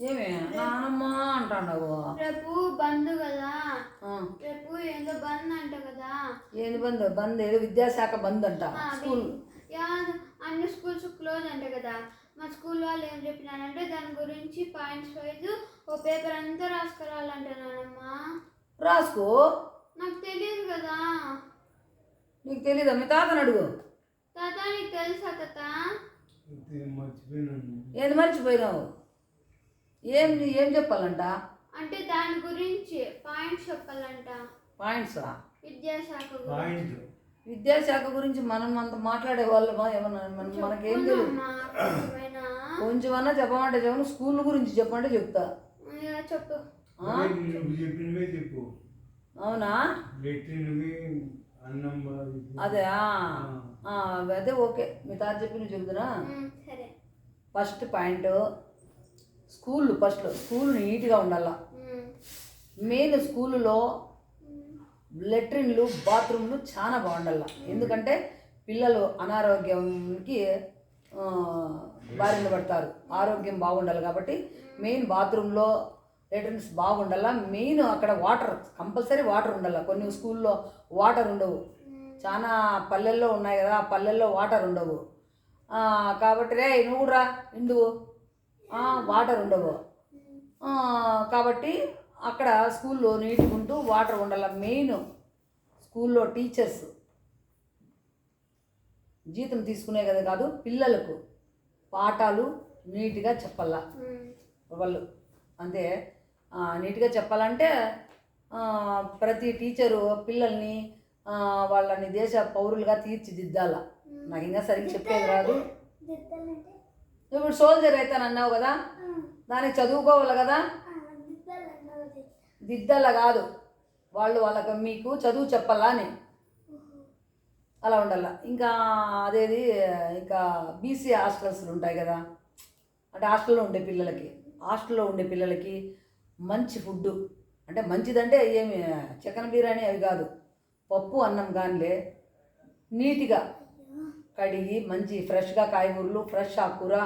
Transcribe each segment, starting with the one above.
ఏమి? నానమ్మ అంటాడు రేపు బంద్ కదా. రేపు ఏందో బంద్ అంట కదా. ఏంది బంద్? బంద్ ఏదో విద్యాశాఖ బంద్ అంట. స్కూల్. యా- అన్ని స్కూల్స్ క్లోజ్ అంట కదా. మా స్కూల్ వాళ్ళు ఏం చెప్పినారంటే దాని గురించి పాయింట్స్ వైజ్ ఓ పేపర్ అంతా రాసుకురావాలంట నానమ్మ. రాసుకో. నాకు తెలియదు కదా. నీకు తెలీదా? మీ తాతను అడుగు. తాత నీకు తెలుసా తాత? ఏది మర్చిపోయినావు? ఏం ఏం చెప్పాలంట? అంటే దాని గురించి పాయింట్స్ చెప్పాలంట. పాయింట్సా? విద్యాశాఖ గురించి. పాయింట్. విద్యాశాఖ గురించి మనం అంత మాట్లాడే వాళ్ళమా? ఏమన్నా మన- మనకేం తెలియదు. కొంచెమన్నా చెప్పమంటే చెప్పను. స్కూల్ గురించి చెప్పమంటే చెప్తా. చెప్పు. ఆ? నువ్వు చెప్పినవే చెప్పు. అవునా. అదే అదే ఓకే. మీ తాత చెప్పి నువ్వు చెబుతున్నా ఫస్ట్ పాయింట్. స్కూళ్ళు ఫస్ట్లో స్కూల్ నీట్గా ఉండాల? మెయిన్ స్కూల్లో లెట్రిన్లు బాత్రూమ్లు చాలా బాగుండాల? ఎందుకంటే పిల్లలు అనారోగ్యంకి బారిన పడతారు. ఆరోగ్యం బాగుండాలి కాబట్టి మెయిన్ బాత్రూంలో లెట్రిన్స్ బాగుండాల? మెయిన్ అక్కడ వాటర్ కంపల్సరీ వాటర్ ఉండాలి? కొన్ని స్కూల్లో వాటర్ ఉండవు. చాలా పల్లెల్లో ఉన్నాయి కదా ఆ పల్లెల్లో వాటర్ ఉండవు. కాబట్టి రే నువ్వు కూడా ఇందువు వాటర్ ఉండవు. కాబట్టి అక్కడ స్కూల్లో నీట్గా ఉంటూ వాటర్ ఉండాల మెయిన్ స్కూల్లో టీచర్స్ జీతం తీసుకునే కదా కాదు పిల్లలకు పాఠాలు నీట్గా చెప్పాలా. వాళ్ళు అంతే నీట్గా చెప్పాలంటే ప్రతి టీచరు పిల్లల్ని వాళ్ళని దేశ పౌరులుగా తీర్చిదిద్దాల. నాకు ఇంకా సరిగ్గా చెప్పేది రాదు. ఇప్పుడు సోల్జర్ అవుతానన్నావు కదా? దానికి చదువుకోవాలి కదా? దిద్దల కాదు. వాళ్ళు వాళ్ళకి మీకు చదువు చెప్పాలా అని. అలా ఉండాల. ఇంకా అదేది ఇంకా బీసీ హాస్టల్స్లు ఉంటాయి కదా? అంటే హాస్టల్లో ఉండే పిల్లలకి హాస్టల్లో ఉండే పిల్లలకి మంచి ఫుడ్. అంటే మంచిదంటే ఏమి చికెన్ బిర్యానీ అవి కాదు. పప్పు అన్నం కానిలే నీట్గా కడిగి మంచి ఫ్రెష్గా కాయగూరలు ఫ్రెష్ ఆకుకూర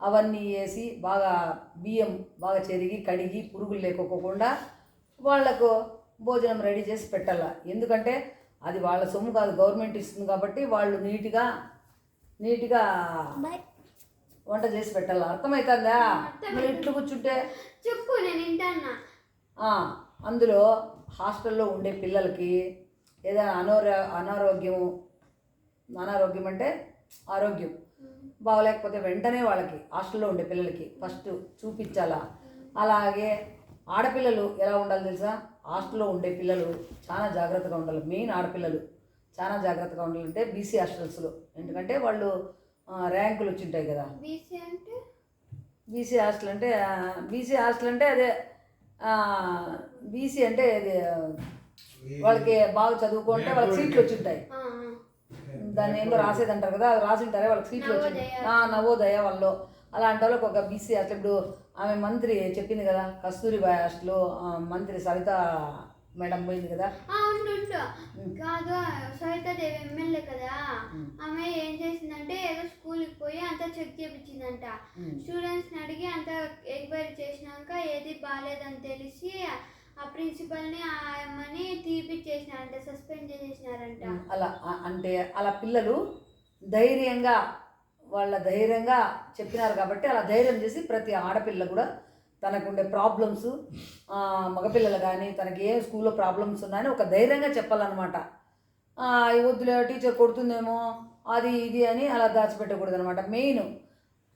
అవన్నీ వేసి బాగా బియ్యం బాగా చెరిగి కడిగి పురుగులు లేకోకుండా వాళ్ళకు భోజనం రెడీ చేసి పెట్టాల. ఎందుకంటే అది వాళ్ళ సొమ్ము కాదు గవర్నమెంట్ ఇస్తుంది కాబట్టి వాళ్ళు నీట్గా నీట్గా వంట చేసి పెట్టాలి. అర్థమవుతుందా మీరు ఇట్లు కూర్చుంటే? చెప్పు నేను అందులో హాస్టల్లో ఉండే పిల్లలకి ఏదైనా అనారో అనారోగ్యం అనారోగ్యం అంటే ఆరోగ్యం. బాగలేకపోతే వెంటనే వాళ్ళకి హాస్టల్లో ఉండే పిల్లలకి ఫస్ట్ చూపించాలా. అలాగే ఆడపిల్లలు ఎలా ఉండాలి తెలుసా? హాస్టల్లో ఉండే పిల్లలు చాలా జాగ్రత్తగా ఉండాలి. మెయిన్ ఆడపిల్లలు చాలా జాగ్రత్తగా ఉండాలంటే బీసీ హాస్టల్స్లో. ఎందుకంటే వాళ్ళు ర్యాంకులు వచ్చింటాయి కదా. బీసీ అంటే? బీసీ హాస్టల్ అంటే బీసీ హాస్టల్ అంటే అదే బీసీ అంటే అది వాళ్ళకి బాగా చదువుకుంటే వాళ్ళకి సీట్లు వచ్చింటాయి ఆ, ఆ. దాన్ని ఏందో రాసేది అంటారు కదా అది రాసింటారే వాళ్ళకి సీట్లు వచ్చింది. నవోదయ. వాళ్ళు. అలాంటి వాళ్ళకి ఒక బీసీ హాస్టల్ ఇప్పుడు ఆమె మంత్రి చెప్పింది కదా కస్తూరిబాయ్ ఆ, మంత్రి సవిత మేడం పోయింది కదా. కాదు సవితాదేవి ఎమ్మెల్యే కదా ఆమె ఏం చేసిందంటే ఏదో స్కూల్కి పోయి అంతా చెక్ చేపించిందంట. స్టూడెంట్స్ని అడిగి అంతా ఎంక్వైరీ చేసినాక ఏది బాగాలేదని తెలిసి ఆ ప్రిన్సిపల్ని ఆ అమ్మని తీపిచ్చేసినారంట సస్పెండ్ చేసేసినారంట. అలా అంటే అలా పిల్లలు ధైర్యంగా వాళ్ళ ధైర్యంగా చెప్పినారు కాబట్టి అలా ధైర్యం చేసి ప్రతి ఆడపిల్ల కూడా తనకుండే ప్రాబ్లమ్స్ మగపిల్లలు కానీ తనకి ఏ స్కూల్లో ప్రాబ్లమ్స్ ఉన్నాయని ఒక ధైర్యంగా చెప్పాలన్నమాట. ఆ, ఈ వద్దులే టీచర్ కొడుతుందేమో అది ఇది అని అలా దాచిపెట్టకూడదు అనమాట మెయిన్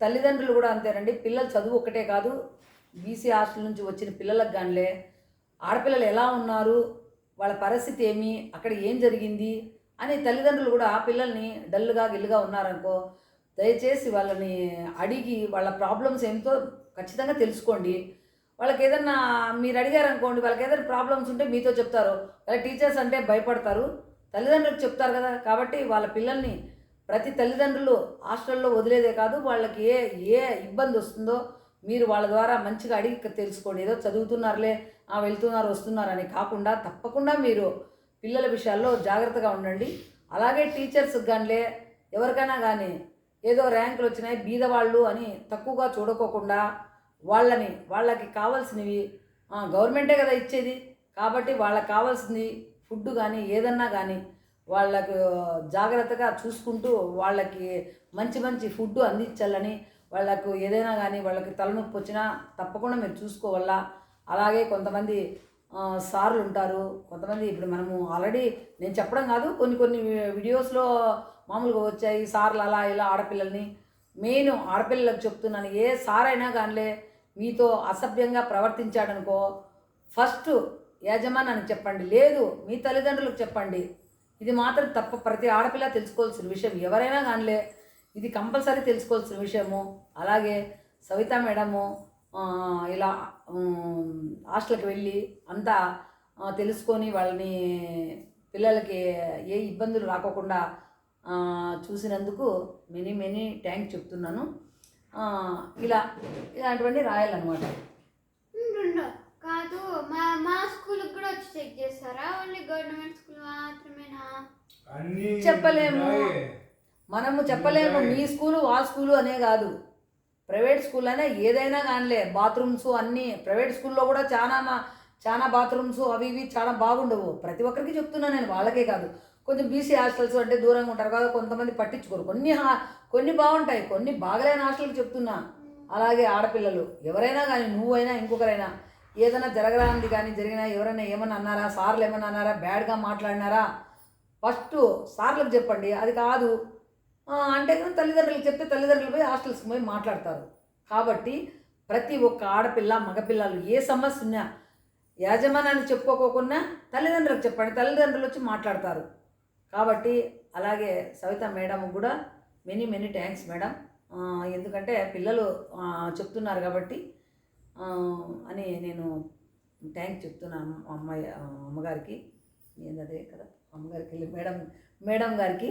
తల్లిదండ్రులు కూడా అంతేనండి పిల్లలు చదువు ఒక్కటే కాదు బీసీ హాస్టల్ నుంచి వచ్చిన పిల్లలకు కానిలే ఆడపిల్లలు ఎలా ఉన్నారు? వాళ్ళ పరిస్థితి ఏమి? అక్కడ ఏం జరిగింది? అని తల్లిదండ్రులు కూడా ఆ పిల్లల్ని డల్గా గిల్లుగా ఉన్నారనుకో దయచేసి వాళ్ళని అడిగి వాళ్ళ ప్రాబ్లమ్స్ ఏమిటో ఖచ్చితంగా తెలుసుకోండి. వాళ్ళకి ఏదన్నా మీరు అడిగారనుకోండి వాళ్ళకి ఏదైనా ప్రాబ్లమ్స్ ఉంటే మీతో చెప్తారు. వాళ్ళ టీచర్స్ అంటే భయపడతారు. తల్లిదండ్రులకు చెప్తారు కదా కాబట్టి వాళ్ళ పిల్లల్ని ప్రతి తల్లిదండ్రులు హాస్టల్లో వదిలేదే కాదు. వాళ్ళకి ఏ ఏ ఇబ్బంది వస్తుందో మీరు వాళ్ళ ద్వారా మంచిగా అడిగి తెలుసుకోండి. ఏదో చదువుతున్నారులే ఆ, వెళ్తున్నారు వస్తున్నారు అని కాకుండా తప్పకుండా మీరు పిల్లల విషయాల్లో జాగ్రత్తగా ఉండండి. అలాగే టీచర్స్ కానిలే ఎవరికైనా కానీ ఏదో ర్యాంకులు వచ్చినాయి బీదవాళ్ళు అని తక్కువగా చూడకోకుండా వాళ్ళని వాళ్ళకి కావాల్సినవి గవర్నమెంటే కదా ఇచ్చేది. కాబట్టి వాళ్ళకి కావాల్సింది ఫుడ్ కానీ ఏదన్నా కానీ వాళ్ళకు జాగ్రత్తగా చూసుకుంటూ వాళ్ళకి మంచి మంచి ఫుడ్ అందించాలని వాళ్ళకు ఏదైనా కానీ వాళ్ళకి తలనొప్పి వచ్చినా తప్పకుండా మీరు చూసుకోవాలా అలాగే కొంతమంది సార్లు ఉంటారు. కొంతమంది ఇప్పుడు మనము ఆల్రెడీ నేను చెప్పడం కాదు కొన్ని కొన్ని వీడియోస్లో మామూలుగా వచ్చాయి. సార్లు అలా ఇలా ఆడపిల్లల్ని. మెయిన్ ఆడపిల్లలకు చెప్తున్నాను ఏ సార్ అయినా కానిలే మీతో అసభ్యంగా ప్రవర్తించాడనుకో ఫస్ట్ యజమానానికి చెప్పండి. లేదు మీ తల్లిదండ్రులకు చెప్పండి. ఇది మాత్రం తప్ప ప్రతి ఆడపిల్ల తెలుసుకోవాల్సిన విషయం. ఎవరైనా కానిలే ఇది కంపల్సరీ తెలుసుకోవాల్సిన విషయము. అలాగే సవిత మేడము ఇలా హాస్టల్కి వెళ్ళి అంతా తెలుసుకొని వాళ్ళని పిల్లలకి ఏ ఇబ్బందులు రాకోకుండా చూసినందుకు మెనీ మెనీ థ్యాంక్ చెప్తున్నాను. ఇలా ఇలాంటివన్నీ రాయాలన్నమాట. కాదు మా మా స్కూల్కి కూడా వచ్చి చెక్ చేస్తారా? ఓన్లీ గవర్నమెంట్ స్కూల్ మాత్రమేనా? అన్ని చెప్పలేము. మనము చెప్పలేము మీ స్కూలు ఆ స్కూలు అనే కాదు. ప్రైవేట్ స్కూల్ అనే ఏదైనా కానిలే బాత్రూమ్స్ అన్నీ. ప్రైవేట్ స్కూల్లో కూడా చాలా మా- చాలా బాత్రూమ్స్ అవి ఇవి చాలా బాగుండవు. ప్రతి ఒక్కరికి చెప్తున్నాను నేను వాళ్ళకే కాదు. కొంచెం బీసీ హాస్టల్స్ అంటే దూరంగా ఉంటారు కదా కొంతమంది పట్టించుకోరు. కొన్ని హా- కొన్ని బాగుంటాయి కొన్ని బాగలేని హాస్టల్కి చెప్తున్నా. అలాగే ఆడపిల్లలు ఎవరైనా కానీ నువ్వైనా ఇంకొకరైనా. ఏదైనా జరగరానిది కానీ జరిగినా ఎవరైనా ఏమన్నా అన్నారా? సార్లు ఏమన్నా అన్నారా? బ్యాడ్గా మాట్లాడినారా? ఫస్ట్ సార్లకు చెప్పండి. అది కాదు అంటే కానీ తల్లిదండ్రులకు చెప్తే తల్లిదండ్రులు పోయి హాస్టల్స్కి పోయి మాట్లాడతారు. కాబట్టి ప్రతి ఒక్క ఆడపిల్ల మగపిల్లలు ఏ సమస్య ఉన్నా యాజమాన్యాన్ని చెప్పుకోకుండా తల్లిదండ్రులకు చెప్పండి. తల్లిదండ్రులు వచ్చి మాట్లాడతారు. కాబట్టి అలాగే సవిత మేడం కూడా మెనీ మెనీ థ్యాంక్స్ మేడం. ఎందుకంటే పిల్లలు చెప్తున్నారు కాబట్టి అని నేను థ్యాంక్ చెప్తున్నాను అమ్మాయి అమ్మగారికి. ఏంటదే కదా? అమ్మగారికి వెళ్ళి మేడం మేడం గారికి.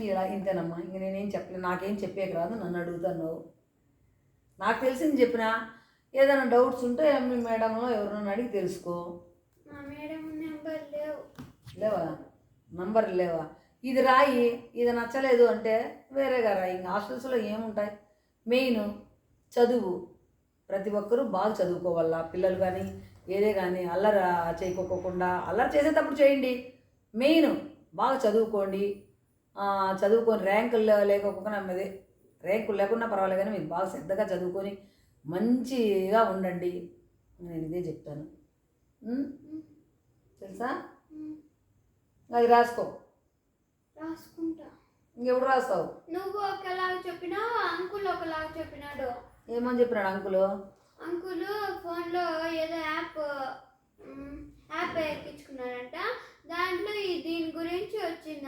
ఇలా ఇంతేనమ్మా? ఇంక నేనేం చెప్పలేదు నాకేం చెప్పేకి రాదు నన్ను అడుగుతున్నావు. నాకు తెలిసింది చెప్పిన ఏదైనా డౌట్స్ ఉంటే మీ మేడంలో ఎవరినైనా అడిగి తెలుసుకో. లేవా. నంబర్ లేవా? ఇది రాయి ఇది నచ్చలేదు అంటే వేరేగా రాయి. ఇంకా హాస్టల్స్లో ఏముంటాయి? మెయిన్ చదువు. ప్రతి ఒక్కరూ బాగా చదువుకోవాలా? పిల్లలు కానీ ఏదే కానీ అల్లరి చేయకోకుండా అల్లరి చేసేటప్పుడు చేయండి. మెయిన్ బాగా చదువుకోండి. చదువుకొని ర్యాంకులు లే- లేకోకుండా అదే ర్యాంకులు లేకుండా పర్వాలేదు కానీ మీరు బాగా శ్రద్ధగా చదువుకొని మంచిగా ఉండండి. నేను ఇదే చెప్తాను? తెలుసా? అది రాసుకో. రాసుకుంటా. ఇంకెప్పుడు రాస్తావు? నువ్వు ఒకలాగా చెప్పినావు అంకుల్ ఒకలాగా చెప్పినాడు. ఏమని చెప్పినాడు అంకులు? అంకుల్ ఫోన్లో ఏదో యాప్ యాప్ ఎక్కించుకున్నాడంట దాంట్లో ఈ దీని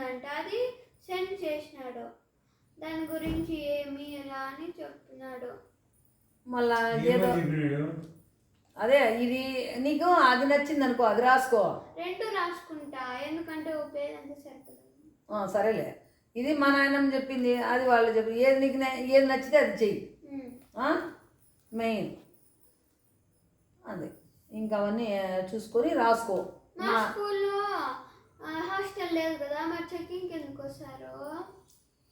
వచ్చిందంట అది సెండ్ చేసినాడు. దాని గురించి ఏమి ఎలా అని చెప్తున్నాడు. మళ్ళా ఏదో అదే ఇది నీకు అది నచ్చింది అనుకో అది రాసుకో. రెండు రాసుకుంటా ఎందుకంటే ఉపయోగంతా సరిపోతుంది ఆ, సరేలే. ఇది మా నాయనమ్మ చెప్పింది అది వాళ్ళు చెప్పి ఏది నీకు ఏది నచ్చితే అది చెయ్యి? మెయిన్. అదే. ఇంకా అవన్నీ చూసుకొని రాసుకో. మా స్కూల్లో హాస్టల్ లేదు కదా మరి చెక్కింగ్ ఎందుకు వస్తారు?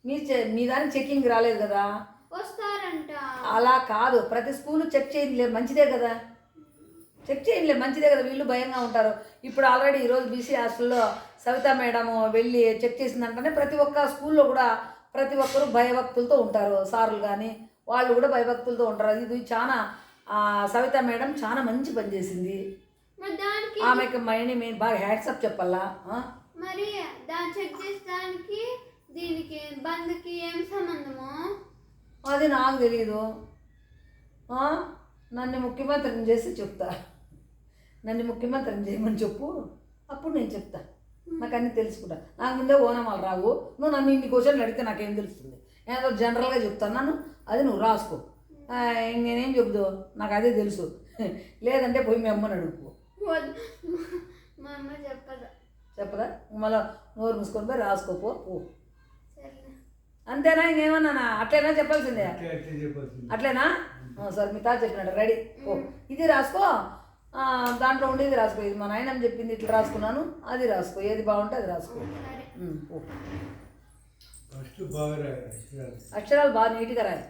మీ మీ దానికి చెక్కింగ్ రాలేదు కదా? వస్తారంట. అలా కాదు ప్రతి స్కూల్ చెక్ చేయండిలే మంచిదే కదా. చెక్ చేయండిలే మంచిదే కదా వీళ్ళు భయంగా ఉంటారు. ఇప్పుడు ఆల్రెడీ ఈరోజు బీసీ హాస్టల్లో సవితా మేడం వెళ్ళి చెక్ చేసిందంటేనే ప్రతి ఒక్క స్కూల్లో కూడా ప్రతి ఒక్కరు భయభక్తులతో ఉంటారు సార్లు కానీ వాళ్ళు కూడా భయభక్తులతో ఉంటారు. ఇది చాలా సవితా మేడం చాలా మంచి పని చేసింది. ఆమెకి మైండ్ మేము బాగా హ్యాట్సప్ చెప్పాలా? మరి దాన్ని చెక్ చేసడానికి దీనికి బంద్కి ఏం సంబంధము? అది నాకు తెలియదు? నన్ను ముఖ్యమంత్రిని చేసి చెప్తా. నన్ను ముఖ్యమంత్రిని చేయమని చెప్పు. అప్పుడు నేను చెప్తా. నాకు అన్నీ తెలుసుకుంటా. నాకు ముందే ఓనమాలు రావు. నువ్వు నన్ను ఇన్ని క్వశ్చన్లు అడిగితే నాకేం తెలుస్తుంది? ఏదో జనరల్గా చెప్తాను. నన్ను అది నువ్వు రాసుకో. నేనేం చెబుదు నాకు అదే తెలుసు. లేదంటే పోయి మీ అమ్మని అడుగు. వద్దు మా అమ్మ చెప్పదు. చెప్పదా? మళ్ళీ నోరు మూసుకొని పోయి రాసుకోపో పో. సరే అంతేనా? ఇంకేమన్నా అట్లైనా చెప్పాల్సిందే? అట్లే అట్లే చెప్పాల్సింది. అట్లేనా? సరే మీ తాత చెప్పినాడు. రెడీ. ఓ ఇది రాసుకో. ఆ, దాంట్లో ఉండేది రాసుకో. ఇది మా నాయనమ్మ చెప్పింది ఇట్లా రాసుకున్నాను అది రాసుకో. ఏది బాగుంటే అది రాసుకో. రాయాలి అక్షరాలు. అక్షరాలు బాగా నీట్గా రాయి